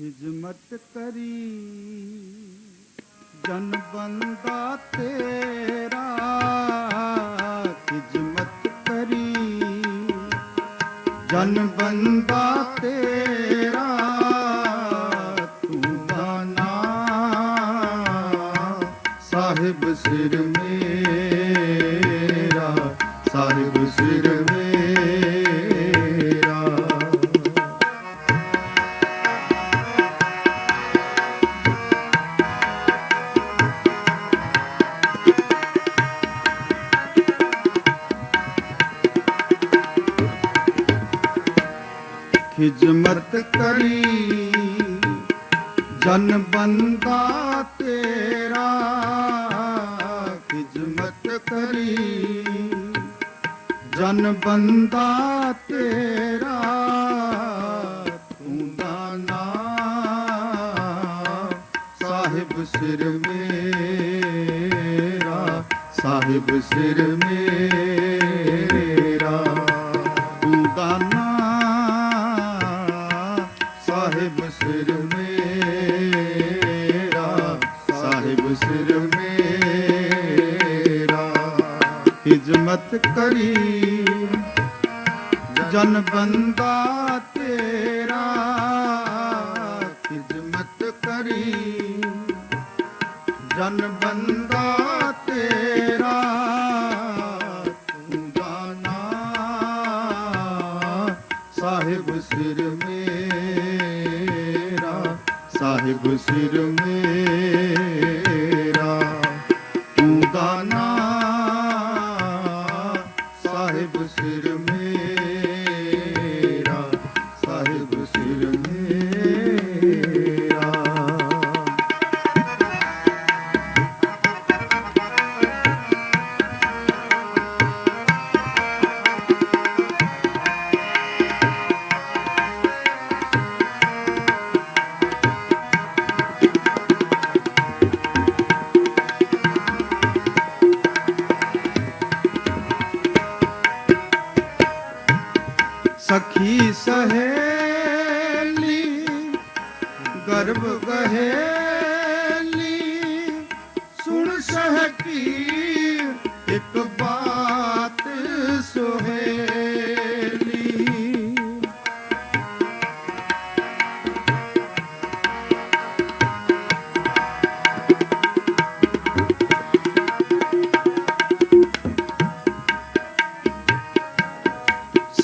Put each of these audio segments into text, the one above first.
ਹਿਜਮਤ ਕਰੀ ਜਨ ਬੰਦਾ ਤੇਰਾ ਹਿਜਮਤ ਕਰੀ ਜਨ ਬੰਦਾ ਤੇਰਾ ਤੂੰ ਦਾਨਾ ਸਾਹਿਬ ਸਿਰ ਮੇਰਾ ਸਾਹਿਬ ਸਿਰ ਮੇਰਾ ਜਨ ਬੰਦਾ ਤੇਰਾ, ਖਿਜਮਤ ਕਰੀ। ਜਨ ਬੰਦਾ ਤੇਰਾ, ਤੂੰ ਦਾਨਾ ਸਾਹਿਬ ਸਿਰ ਮੇਰਾ, ਸਾਹਿਬ ਸਿਰ ਮੇਰਾ। ਜਨ ਬੰਦਾ ਤੇਰਾ ਖਿਜਮਤ ਕਰੀ। ਜਨ ਬੰਦਾ ਤੇਰਾ ਤੂੰ ਦਾਨਾ ਸਾਹਿਬ ਸਿਰ ਮੇਰਾ, ਸਾਹਿਬ ਸਿਰ ਮੇਰਾ। ਸਖੀ ਸਹੇਲੀ ਗਰਭ ਗਹੇਲੀ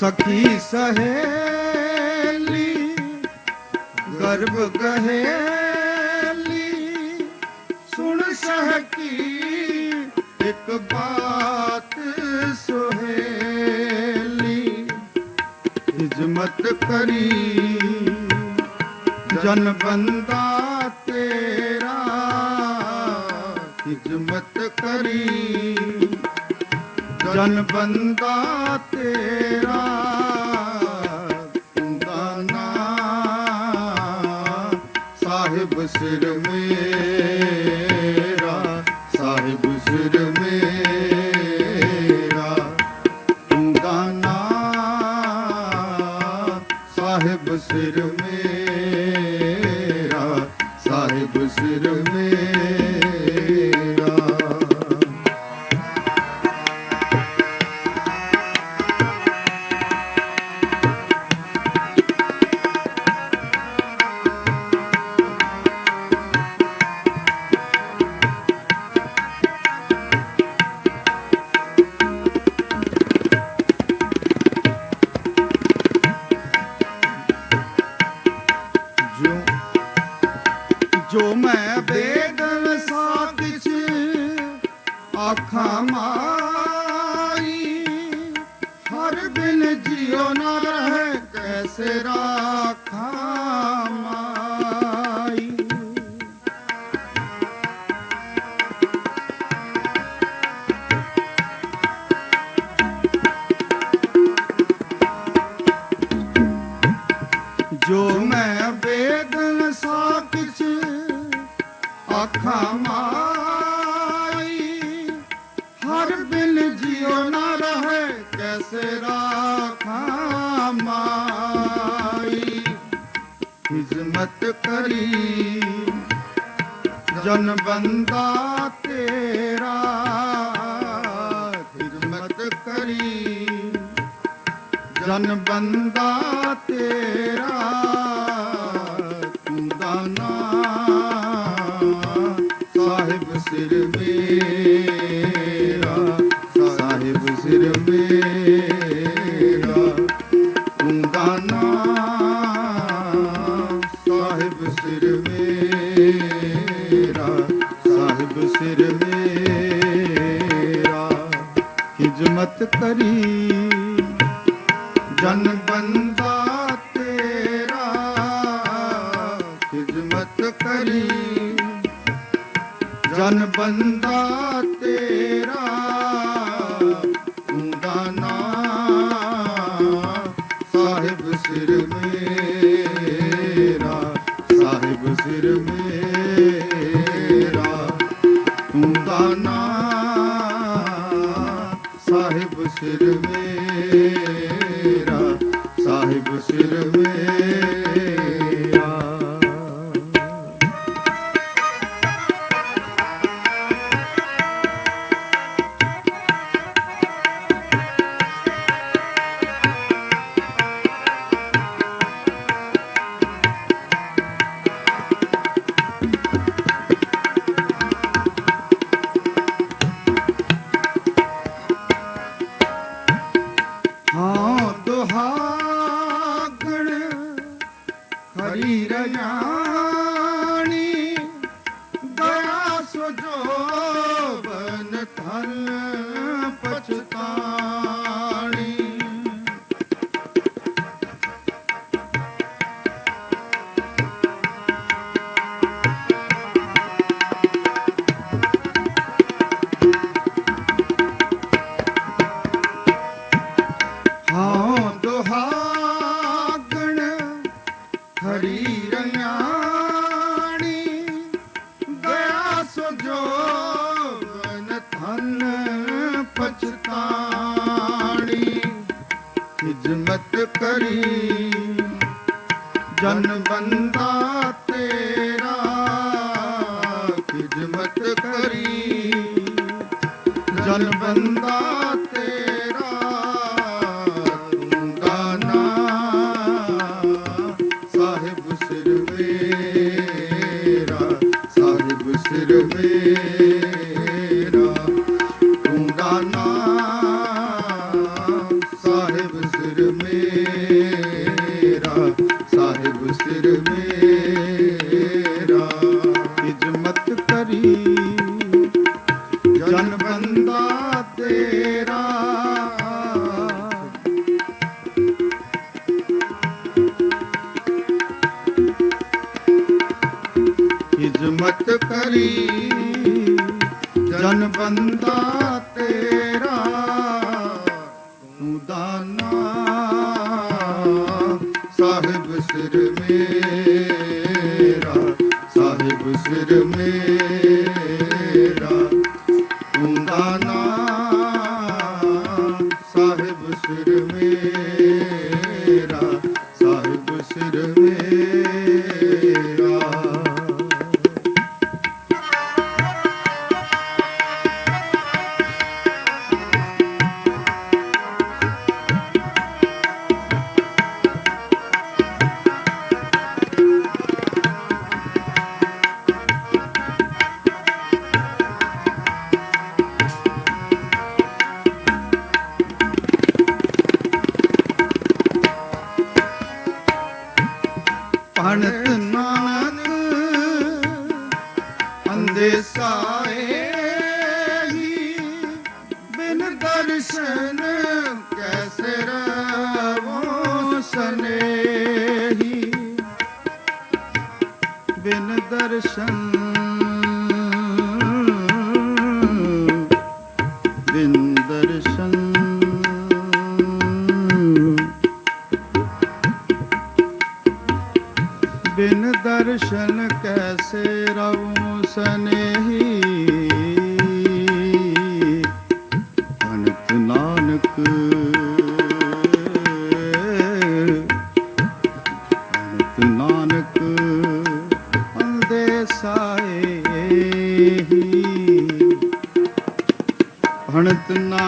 ਸਖੀ ਸਹੇਲੀ ਗਰਭ ਗਹੇਲੀ। ਸੁਣ ਸਹਕੀ ਇੱਕ ਬਾਤ ਸੁਹੇਲੀ। ਹਿਜਮਤ ਕਰੀ ਜਨ ਬੰਦਾ ਜਨ ਬੰਦਾ ਤੇਰਾ ਤੂੰ ਦਾਨਾ ਸਾਹਿਬ ਸਿਰ ਮੇਰਾ ਸਾਹਿਬ ਸਿਰ ਮਾਈ ਹਰ ਬਿਨ ਜਿਉ ਨਾ ਰਹੇ ਕੈਸੇ ਰਾਖਾਂ ਮਾਈ। ਜੋ ਮੈਂ ਬੇਦਨ ਸਾਕਿਛ ਆਖਾਂ ਖਿਦਮਤ ਜਨ ਬੰਦਾ ਤੇਰਾ ਖਿਦਮਤ ਕਰੀ। ਜਨ ਬੰਦਾ ਤੇਰਾ ਜਨ ਬੰਦਾ ਤੇਰਾ ਤੂੰ ਦਾਨਾ ਸਾਹਿਬ ਸਿਰ ਮੇਰਾ, ਸਾਹਿਬ ਸਿਰ ਮੇਰਾ ਤੂੰ ਦਾਨਾ ਸਾਹਿਬ ਸਿਰ ਮੇਰਾ, ਸਾਹਿਬ ਸਿਰ ਮੇਰਾ। ਕਰੀ ਜਨ ਬੰਦਾ ਜਨ ਬੰਦਾ ਤੇਰਾ ਤੂੰ ਦਾਨਾ। ਸਾਹਿਬ ਸਿਰ ਮੇਰਾ ਸਾਹਿਬ ਸਿਰ ਮੇਰਾ। ਅੰਦੇ ਸਾਏ ਹੀ ਬਿਨ ਦਰਸ਼ਨ ਕੈਸੇ ਰਵੋ ਸਨੇਹੀ ਬਿਨ ਦਰਸ਼ਨ ਬਿਨ ਦਰਸ਼ਨ ਕੈਸੇ ਰਵੂ ਸਨੇਹੀ? ਅਨੰਤ ਨਾਨਕ ਅਨੰਤ ਨਾਨਕ ਸਾਏ ਹਣਤ ਨਾਨਕ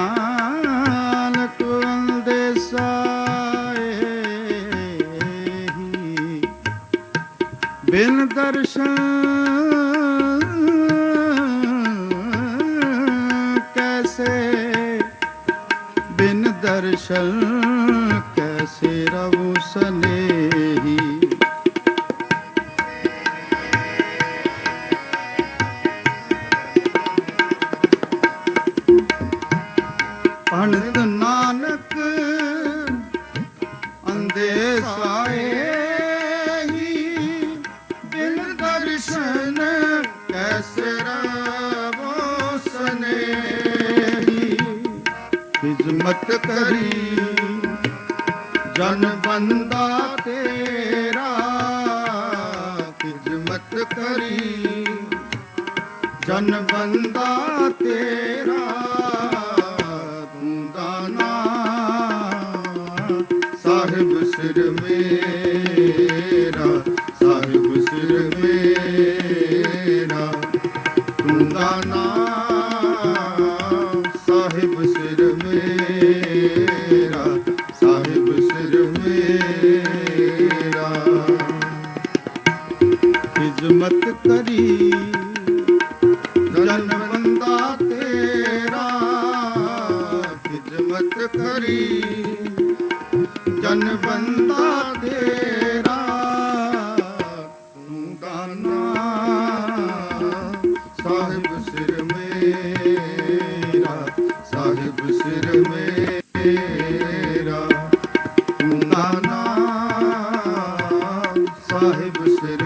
ਕੈਸੇ ਰਵੁ ਸਨੇਹੀ। ਅਨੰਦ ਨਾਨਕ ਅੰਦੇ ਸਾਏ ਹੀ ਬਿਨ ਜਨ ਬੰਦਾ ਤੇਰਾ ਖਿਦਮਤ ਕਰੀ। ਜਨ ਬੰਦਾ ਤੇਰਾ ਤੂੰ ਦਾਨਾ ਸਾਹਿਬ ਸਿਰ ਮੇ ਬੰਦਾ ਤੇਰਾ ਖਿਦਮਤ ਕਰੀ। ਜਨ ਬੰਦਾ ਤੇਰਾ ਤੂੰ ਦਾਨਾ। ਸਾਹਿਬ ਸਿਰ ਮੇਰਾ, ਸਾਹਿਬ ਸਿਰ ਮੇਰਾ। ਤੂੰ ਦਾਨਾ, ਸਾਹਿਬ ਸਿਰ